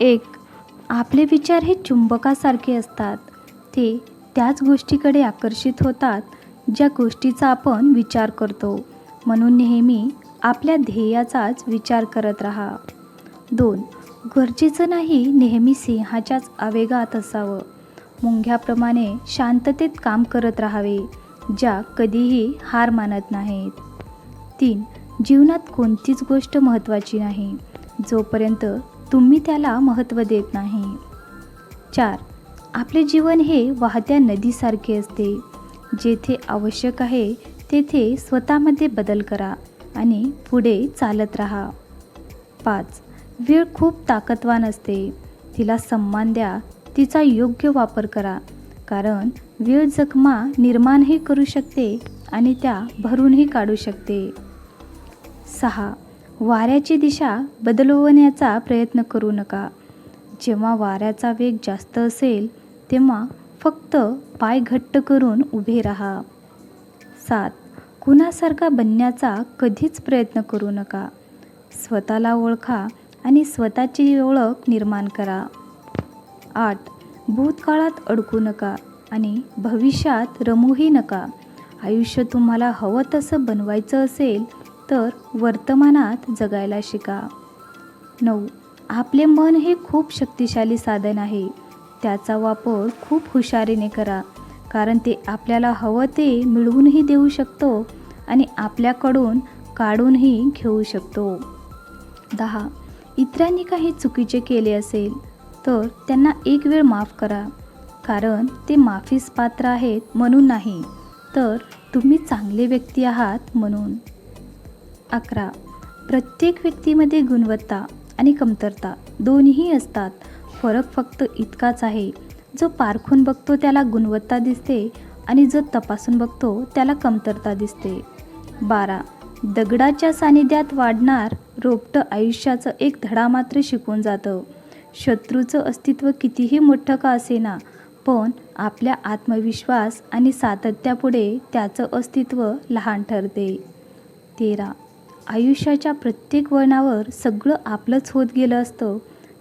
एक आपले विचार हे चुंबकासारखे असतात. ते त्याच गोष्टीकडे आकर्षित होतात ज्या गोष्टीचा आपण विचार करतो. म्हणून नेहमी आपल्या ध्येयाचाच विचार करत राहा. दोन गरजेचं नाही नेहमी सिंहाच्याच आवेगात असावं. मुंग्याप्रमाणे शांततेत काम करत राहावे ज्या कधीही हार मानत नाहीत. तीन जीवनात कोणतीच गोष्ट महत्त्वाची नाही. जोपर्यंत तुम्ही त्याला महत्त्व देत नाही. चार आपले जीवन हे वाहत्या नदीसारखे असते. जेथे आवश्यक आहे तेथे स्वतःमध्ये बदल करा आणि पुढे चालत राहा. पाच वेळ खूप ताकदवान असते. तिला सन्मान द्या तिचा योग्य वापर करा. कारण वेळ जखमा निर्माणही करू शकते आणि त्या भरूनही काढू शकते. सहा वाऱ्याची दिशा बदलवण्याचा प्रयत्न करू नका. जेव्हा वाऱ्याचा वेग जास्त असेल तेव्हा फक्त पाय घट्ट करून उभे राहा. सात. कुणासारखा बनण्याचा कधीच प्रयत्न करू नका. स्वतःला ओळखा आणि स्वतःची ओळख निर्माण करा. आठ. भूतकाळात अडकू नका आणि भविष्यात रमूही नका. आयुष्य तुम्हाला हवं तसं बनवायचं असेल तर वर्तमानात जगायला शिका. नऊ. आपले मन हे खूप शक्तिशाली साधन आहे. त्याचा वापर खूप हुशारीने करा कारण ते आपल्याला हवं ते मिळवूनही देऊ शकतो आणि आपल्याकडून काढूनही घेऊ शकतो. दहा. इतरांनी काही चुकीचे केले असेल तर त्यांना एक वेळ माफ करा कारण ते माफीस पात्र आहेत म्हणून नाही तर तुम्ही चांगले व्यक्ती आहात म्हणून. अकरा. प्रत्येक व्यक्तीमध्ये गुणवत्ता आणि कमतरता दोन्ही असतात. फरक फक्त इतकाच आहे. जो पारखून बघतो त्याला गुणवत्ता दिसते आणि जो तपासून बघतो त्याला कमतरता दिसते. बारा. दगडाच्या सानिध्यात वाढणार रोपटं आयुष्याचं एक धडा मात्र शिकून जातं. शत्रूचं अस्तित्व कितीही मोठं का असेना पण आपल्या आत्मविश्वास आणि सातत्यापुढे त्याचं अस्तित्व लहान ठरते. तेरा. आयुष्याच्या प्रत्येक वळणावर सगळं आपलंच होत गेलं असतं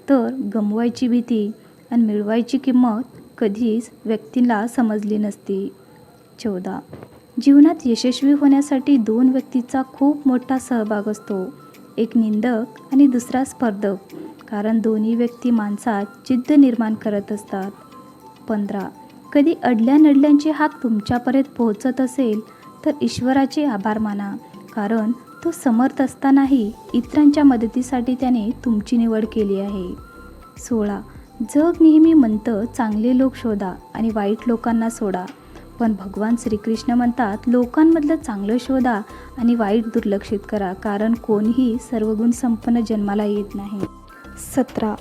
तर गमवायची भीती आणि मिळवायची किंमत कधीच व्यक्तीला समजली नसती. चौदा. जीवनात यशस्वी होण्यासाठी दोन व्यक्तीचा खूप मोठा सहभाग असतो एक निंदक आणि दुसरा स्पर्धक कारण दोन्ही व्यक्ती माणसात जिद्द निर्माण करत असतात. पंधरा. कधी अडल्या नडल्यांची हाक तुमच्यापर्यंत पोहोचत असेल तर ईश्वराचे आभार माना कारण तो समर्थ असतानाही इतरांच्या मदतीसाठी त्याने तुमची निवड केली आहे. सोळा. जग नेहमी म्हणतं चांगले लोक शोधा आणि वाईट लोकांना सोडा. पण भगवान श्रीकृष्ण म्हणतात लोकांमधलं चांगलं शोधा आणि वाईट दुर्लक्षित करा कारण कोणीही सर्वगुण संपन्न जन्माला येत नाही. सतरा.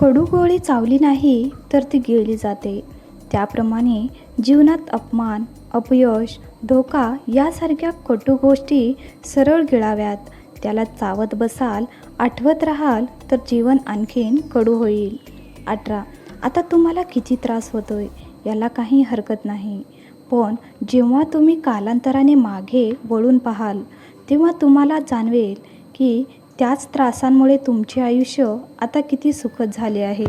कडू गोळी चावली नाही तर ती गिळली जाते. त्याप्रमाणे जीवनात अपमान अपयश धोका यासारख्या कटू गोष्टी सरळ गिळाव्यात. त्याला चावत बसाल आठवत राहाल तर जीवन आणखीन कडू होईल. अठरा. आता तुम्हाला किती त्रास होतोय? याला काही हरकत नाही. पण जेव्हा तुम्ही कालांतराने मागे वळून पाहाल तेव्हा तुम्हाला जाणवेल की त्याच त्रासांमुळे तुमचे आयुष्य आता किती सुखद झाले आहे.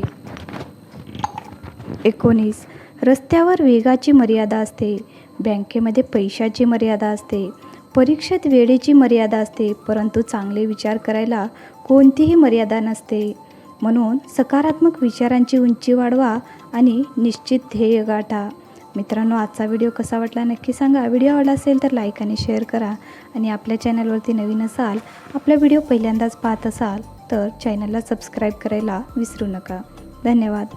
एकोणीस. रस्त्यावर वेगाची मर्यादा असते. बँकेमध्ये पैशाची मर्यादा असते परीक्षेत वेळेची मर्यादा असते परंतु चांगले विचार करायला कोणतीही मर्यादा नसते. म्हणून सकारात्मक विचारांची उंची वाढवा आणि निश्चित ध्येय गाठा. मित्रांनो आजचा व्हिडिओ कसा वाटला नक्की सांगा. व्हिडिओ आवडला असेल तर लाईक आणि शेअर करा. आणि आपल्या चॅनलवरती नवीन असाल आपला व्हिडिओ पहिल्यांदाच पाहत असाल तर चॅनलला सबस्क्राईब करायला विसरू नका. धन्यवाद.